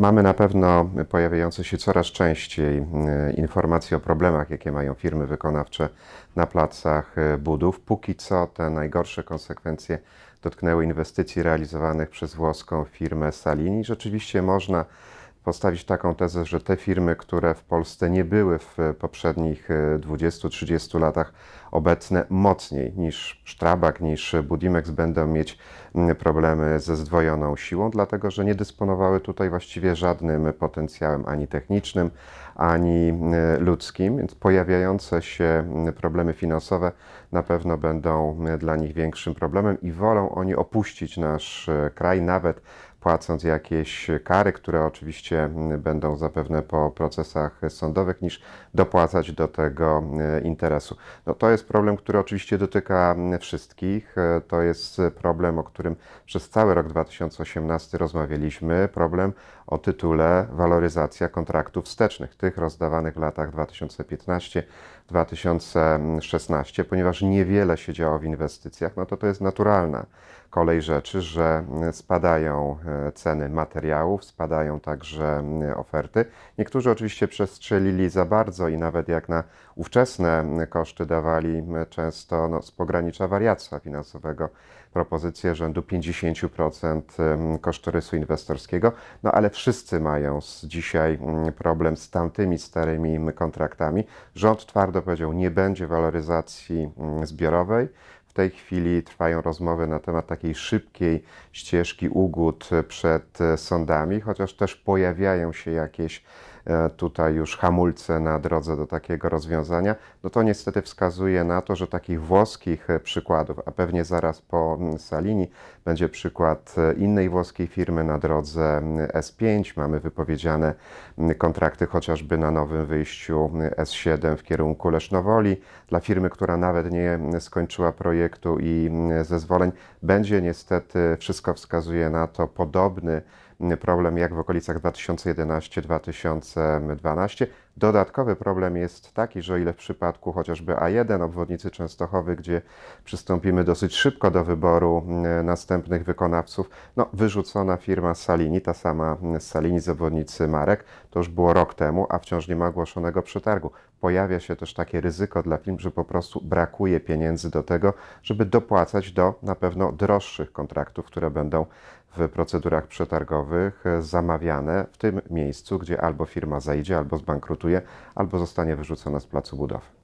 Mamy na pewno pojawiające się coraz częściej e, informacje o problemach, jakie mają firmy wykonawcze na placach e, budów. Póki co te najgorsze konsekwencje dotknęły inwestycji realizowanych przez włoską firmę Salini. Rzeczywiście można postawić taką tezę, że te firmy, które w Polsce nie były w poprzednich e, 20-30 latach obecne mocniej niż Strabag, niż Budimex będą mieć problemy ze zdwojoną siłą, dlatego że nie dysponowały tutaj właściwie żadnym potencjałem ani technicznym, ani mm, ludzkim, więc pojawiające się problemy finansowe na pewno będą dla nich większym problemem i wolą oni opuścić nasz e, kraj, nawet płacąc jakieś kary, które oczywiście będą zapewne po procesach sądowych, niż dopłacać do tego interesu. No, to jest problem, który oczywiście dotyka wszystkich. To jest problem, o którym przez cały rok 2018 rozmawialiśmy. Problem o tytule waloryzacja kontraktów wstecznych, tych rozdawanych w latach 2015-2016, ponieważ niewiele się działo w inwestycjach, no to to jest naturalna kolej rzeczy, że spadają ceny materiałów, spadają także mm, oferty. Niektórzy oczywiście przestrzelili za bardzo i nawet jak na ówczesne koszty dawali często no, z pogranicza wariactwa finansowego propozycje rzędu 50% em, kosztorysu inwestorskiego, no ale wszyscy mają dzisiaj problem z tamtymi starymi kontraktami. Rząd twardo powiedział, nie będzie waloryzacji zbiorowej. W tej chwili trwają rozmowy na temat takiej szybkiej ścieżki ugód przed e, sądami, chociaż też pojawiają się jakieś tutaj już hamulce na drodze do takiego rozwiązania, no to niestety wskazuje na to, że takich włoskich e, przykładów, a pewnie zaraz po mm, Salini będzie przykład e, innej włoskiej firmy na drodze mm, S5. Mamy wypowiedziane mm, kontrakty chociażby na nowym wyjściu mm, S7 w kierunku Lesznowoli. Dla firmy, która nawet nie skończyła projektu i zezwoleń, będzie niestety, wszystko wskazuje na to, podobny problem jak w okolicach 2011-2012. Dodatkowy problem jest taki, że o ile w przypadku chociażby A1 obwodnicy Częstochowy, gdzie przystąpimy dosyć szybko do wyboru mm, następnych wykonawców, no wyrzucona firma Salini, ta sama mm, Salini z obwodnicy Marek, to już było rok temu, a wciąż nie ma ogłoszonego przetargu. Pojawia się też takie ryzyko dla firm, że po prostu brakuje pieniędzy do tego, żeby dopłacać do na pewno droższych kontraktów, które będą w procedurach przetargowych e, zamawiane w tym miejscu, gdzie albo firma zajdzie, albo zbankrutuje, albo zostanie wyrzucona z placu budowy.